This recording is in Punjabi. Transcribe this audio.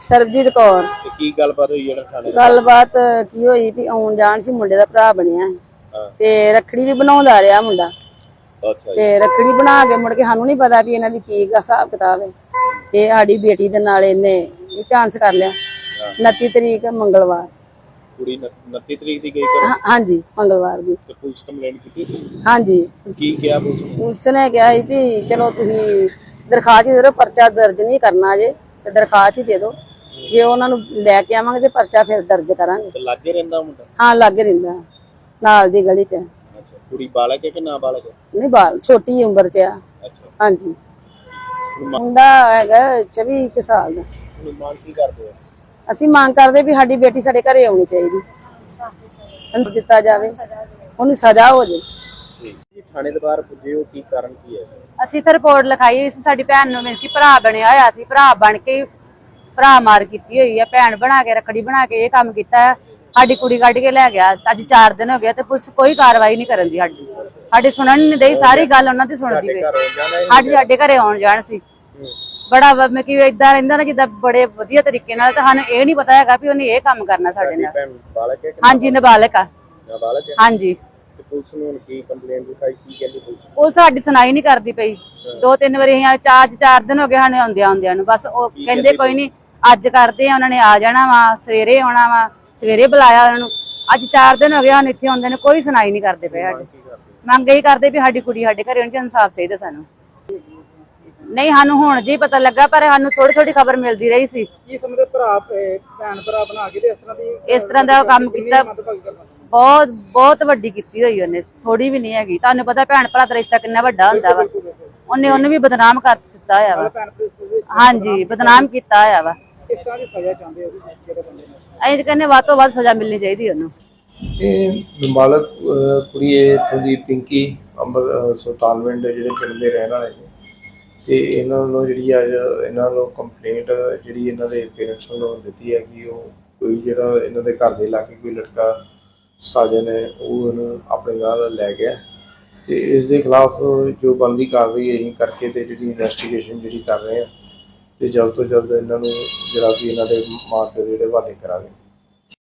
ਸਰਬਜੀਤ ਕੌਰ। ਤੇ ਕੀ ਗੱਲਬਾਤ ਹੋਈ ਜਿਹੜਾ ਥਾਣੇ ਗੱਲਬਾਤ ਕੀ ਹੋਈ ਵੀ ਆਉਣ ਜਾਣ ਸੀ ਮੁੰਡੇ ਦਾ ਭਰਾ ਬਣਿਆ ਸੀ। ਹਾਂ। ਤੇ ਰੱਖੜੀ ਵੀ ਬਣਾਉਂਦਾ ਰਿਹਾ ਮੁੰਡਾ। ਅੱਛਾ ਜੀ। ਤੇ ਰੱਖੜੀ ਬਣਾ ਕੇ ਮੁੜ ਕੇ ਸਾਨੂੰ ਨਹੀਂ ਪਤਾ ਵੀ ਇਹਨਾਂ ਦੀ ਕੀ ਹਿਸਾਬ ਕਿਤਾਬ ਹੈ। ਤੇ ਸਾਡੀ ਬੇਟੀ ਦੇ ਨਾਲ ਇਹਨੇ ਇਹ ਚਾਂਸ ਕਰ ਲਿਆ। 29 ਤਰੀਕ ਮੰਗਲਵਾਰ। ਕੁੜੀ 29 ਤਰੀਕ ਦੀ ਗਈ ਕਰ ਹਾਂ- ਹਾਂਜੀ ਮੰਗਲਵਾਰ ਦੀ। ਤੇ ਪੁਲਿਸ ਕੰਪਲੇਂਟ ਕੀਤੀ? ਹਾਂਜੀ। ਕੀ ਕਿਹਾ ਪੁਲਿਸ ਨੇ? ਨੇ ਕਿਹਾ ਸੀ ਵੀ ਚਲੋ ਤੁਸੀਂ ਦਰਖਾਸਤ ਦੇ ਦਿਓ ਪਰਚਾ ਦਰਜ ਨਹੀਂ ਕਰਨਾ ਜੇ ਤੇ ਦਰਖਾਸਤ ਹੀ ਦੇ ਦਿਓ। ਜੇ ਉਹਨਾਂ ਨੂੰ ਲੈ ਕੇ ਆਵਾਂਗੇ ਤੇ ਪਰਚਾ ਫਿਰ ਦਰਜ ਕਰਾਂਗੇ। ਤੇ ਲਾਗੇ ਰਹਿੰਦਾ ਮੁੰਡਾ? ਹਾਂ ਲੱਗ ਰਹਿੰਦਾ। ਨਾਲ ਦੀ ਗਲੀ 'ਚ। ਹੈ। ਅੱਛਾ ਕੁੜੀ ਬਾਲਕ ਹੈ ਕਿ ਨਾ ਬਾਲਕ ਹੈ? ਨਹੀਂ ਬਾਲ ਛੋਟੀ ਉਮਰ 'ਚ ਆ। ਅੱਛਾ। ਹਾਂਜੀ। ਮੁੰਡਾ ਹੈਗਾ 24 ਕੁ ਸਾਲ ਦਾ। ਹੁਣ ਮੰਗ ਕੀ ਕਰਦੇ ਹੋ? ਅਸੀਂ ਮੰਗ ਕਰਦੇ ਵੀ ਸਾਡੀ ਬੇਟੀ ਸਾਡੇ ਘਰੇ ਆਉਣੀ ਚਾਹੀਦੀ। ਉਹਨੂੰ ਦਿੱਤਾ ਜਾਵੇ। ਉਹਨੂੰ ਸਜ਼ਾ ਹੋ ਜੇ। ਜੀ ਥਾਣੇ ਦੇ ਬਾਹਰ ਪੁੱਜੇ ਹੋ ਕੀ ਕਾਰਨ ਕੀ ਹੈ? ਅਸੀਂ ਤਾਂ ਰਿਪੋਰਟ ਲਿਖਾਈ ਸੀ ਸਾਡੀ ਭੈਣ ਨੂੰ ਮਿਲ ਕੇ ਭਰਾ ਬਣਿਆ ਹੋਇਆ ਸੀ। ਭਰਾ ਬਣ ਕੇ ਭਰਾ ਮਾਰ ਕੀਤੀ ਹੋਈ ਹੈ ਭੈਣ ਬਣਾ ਕੇ ਰੱਖੜੀ ਬਣਾ ਕੇ ਇਹ ਕੰਮ ਕੀਤਾ ਹੈ। ਸਾਡੀ ਕੁੜੀ ਕੱਢ ਕੇ ਲੈ ਗਿਆ ਅੱਜ 4 ਦਿਨ ਹੋ ਗਏ ਤੇ ਪੁਲਿਸ ਕੋਈ ਕਾਰਵਾਈ ਨਹੀਂ ਕਰਨ ਦੀ ਸਾਡੀ। ਸਾਡੀ ਸੁਣਨ ਨਹੀਂ ਦੇਈ ਸਾਰੀ ਗੱਲ ਉਹਨਾਂ ਦੀ ਸੁਣਦੀ ਆਉਣ ਜਾਣਾ ਸਾਡੀ ਘਰੇ ਆਉਣ ਜਾਣ ਸੀ। ਬੜਾ ਵ- ਮੈਂ ਕਿ ਇਦਾਂ ਰਹਿੰਦਾ ਨਾ ਜਿੱਦਾਂ ਬੜੇ ਵਧੀਆ ਤਰੀਕੇ ਨਾਲ ਤਾਂ ਸਾਨੂੰ ਇਹ ਨਹੀਂ ਪਤਾ ਹੈਗਾ ਵੀ ਉਹਨੇ ਇਹ ਕੰਮ ਕਰਨਾ ਸਾਡੇ ਨਾਲ। ਹਾਂਜੀ ਨਾਬਾਲਗ ਆ। ਹਾਂਜੀ। ਪੁਲਿਸ ਨੂੰ ਹੁਣ ਕੀ ਕੰਪਲੇਂਟ ਲਿਖਾਈ ਕੀ ਕਹਿੰਦੀ ਪੁਲਿਸ? ਉਹ ਸਾਡੀ ਸੁਣਾਈ ਨਹੀਂ ਕਰਦੀ ਪਈ। ਦੋ ਤਿੰਨ ਵਾਰੀ ਅਸੀਂ ਚਾਰ ਚਾਰ ਦਿਨ ਹੋ ਗਏ ਸਾਨੂੰ ਆਉਂਦਿਆਂ ਆਉਂਦਿਆਂ ਨੂੰ। ਬਸ ਉਹ ਕਹਿੰਦੇ ਕੋਈ ਨਹੀਂ ਅੱਜ ਕਰਦੇ ਆ ਉਹਨਾਂ ਨੇ ਆ ਜਾਣਾ ਵਾ ਸਵੇਰੇ ਆਉਣਾ ਵਾ ਸਵੇਰੇ ਬੁਲਾਇਆ ਉਹਨਾਂ ਨੂੰ। ਅੱਜ ਚਾਰ ਦਿਨ ਹੋ ਗਏ ਹਨ ਇੱਥੇ ਆਉਂਦੇ ਨੇ ਕੋਈ ਸੁਣਾਈ ਨਹੀਂ ਕਰਦੇ ਪਏ ਸਾਡੀ। ਮੰਗ ਇਹੀ ਕਰਦੇ ਵੀ ਸਾਡੀ ਕੁੜੀ ਸਾਡੇ ਘਰੇ ਹੋਣੀ ਚਾਹੀਦੀ ਇਨਸਾਫ ਚਾਹੀਦਾ ਸਾਨੂੰ। ਨਹੀਂ ਸਾਨੂੰ ਹੁਣ ਜੀ ਪਤਾ ਲੱਗਾ ਪਰ ਸਾਨੂੰ ਥੋੜੀ ਥੋੜੀ ਖਬਰ ਮਿਲਦੀ ਰਹੀ ਸੀ। ਕੀ ਸਮਝਦੇ ਭਰਾ ਅਹ ਭੈਣ ਭਰਾ ਬਣਾ ਕੇ ਤੇ ਇਸ ਤਰ੍ਹਾਂ ਦੀ ਇਸ ਤਰ੍ਹਾਂ ਦਾ ਕੰਮ ਕੀਤਾ। ਬਹੁਤ ਬਹੁਤ ਵੱਡੀ ਕੀਤੀ ਹੋਈ ਉਹਨੇ ਥੋੜੀ ਵੀ ਨਹੀਂ ਹੈਗੀ। ਤੁਹਾਨੂੰ ਪਤਾ ਭੈਣ ਭਰਾ ਦਾ ਰਿਸ਼ਤਾ ਕਿੰਨਾ ਵੱਡਾ ਹੁੰਦਾ ਵਾ। ਉਹਨੇ ਉਹਨੂੰ ਵੀ ਬਦਨਾਮ ਕਰ ਦਿੱਤਾ ਹੋਇਆ ਵਾ। ਹਾਂਜੀ ਬਦਨਾਮ ਕੀਤਾ ਹੋਇਆ ਵਾ। ਇਸ ਤਰ੍ਹਾਂ ਦੀ ਸਜ਼ਾ ਚਾਹੁੰਦੇ ਹੋ ਵੀ ਜਿਹੜੇ ਬੰਦੇ ਨੇ? ਅਸੀਂ ਤਾਂ ਕਹਿੰਦੇ ਵੱਧ ਤੋਂ ਵੱਧ ਸਜ਼ਾ ਮਿਲਣੀ ਚਾਹੀਦੀ ਉਹਨੂੰ। ਇਹ ਨਾਬਾਲਗ ਅਹ, ਕੁੜੀ ਹੈ ਇੱਥੋਂ ਦੀ ਪਿੰਕੀ ਅੰਬਰ ਸੁਲਤਾਨਵਿੰਡ ਦੇ ਜਿਹੜੇ ਪਿੰਡ ਦੇ ਰਹਿਣ ਵਾਲੇ ਨੇ। ਤੇ ਇਹਨਾਂ ਨੂੰ ਜਿਹੜੀ ਅੱਜ ਇਹਨਾਂ ਨੂੰ ਕੰਪਲੇਂਟ ਜਿਹੜੀ ਇਹਨਾਂ ਦੇ ਪੇਰੈਂਟਸ ਵੱਲੋਂ ਦਿੱਤੀ ਹੈ ਕਿ ਉਹ ਕੋਈ ਜਿਹੜਾ ਇਹਨਾਂ ਦੇ ਘਰ ਦੇ ਲਾਗੇ ਕੋਈ ਲੜਕਾ ਸਾਜਨ ਹੈ ਉਹ ਇਹਨੂੰ ਆਪਣੇ ਨਾਲ ਲੈ ਗਿਆ। ਤੇ ਇਸ ਦੇ ਖਿਲਾਫ ਜੋ ਬਣਦੀ ਕਾਰਵਾਈ ਅਸੀਂ ਕਰਕੇ ਤੇ ਜਿਹੜੀ ਇਨਵੈਸਟੀਗੇਸ਼ਨ ਜਿਹੜੀ ਕਰ ਰਹੇ ਆ ਤੇ ਜਲਦ ਤੋਂ ਜਲਦ ਇਹਨਾਂ ਨੂੰ ਜਿਹੜਾ ਵੀ ਇਹਨਾਂ ਦੇ ਮਾਂ ਪਿਓ ਦੇ ਜਿਹੜੇ ਹਵਾਲੇ ਕਰਾਂਗੇ।